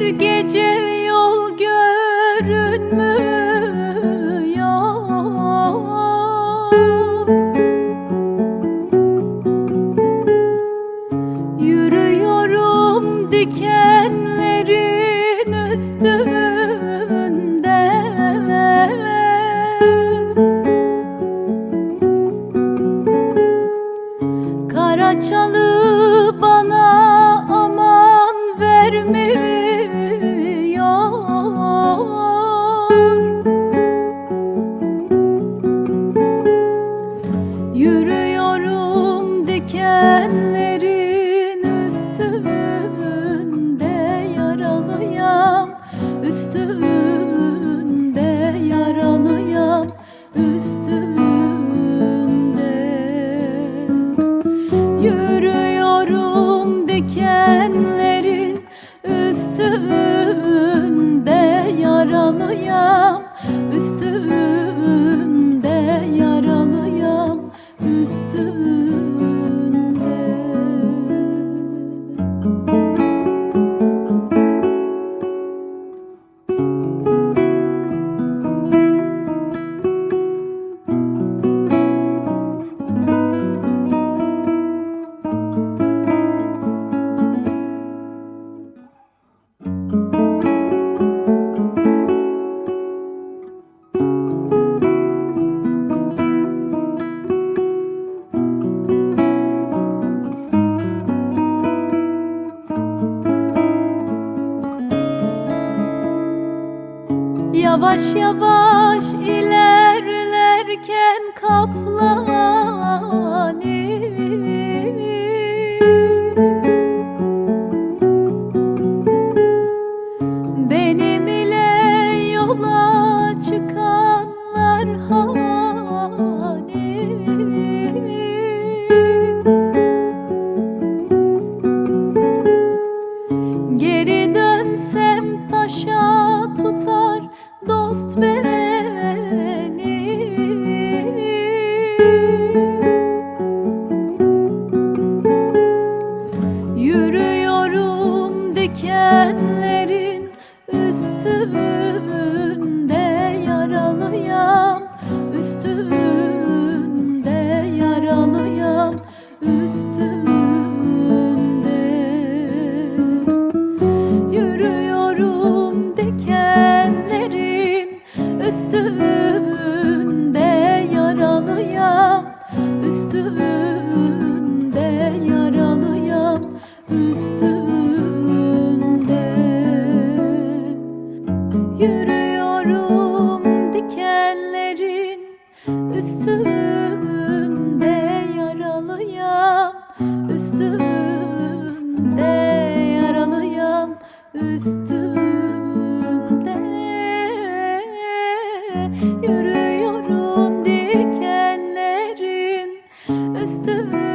bir gece yol görünmüyor. Yürüyorum dikenlerin üstünde. Karaçalı bana Yavaş yavaş ilerlerken kaplani dikenlerin üstünde üstünde yaralıyam üstünde yaralıyam üstünde Yürüyorum dikenlerin. Üstünde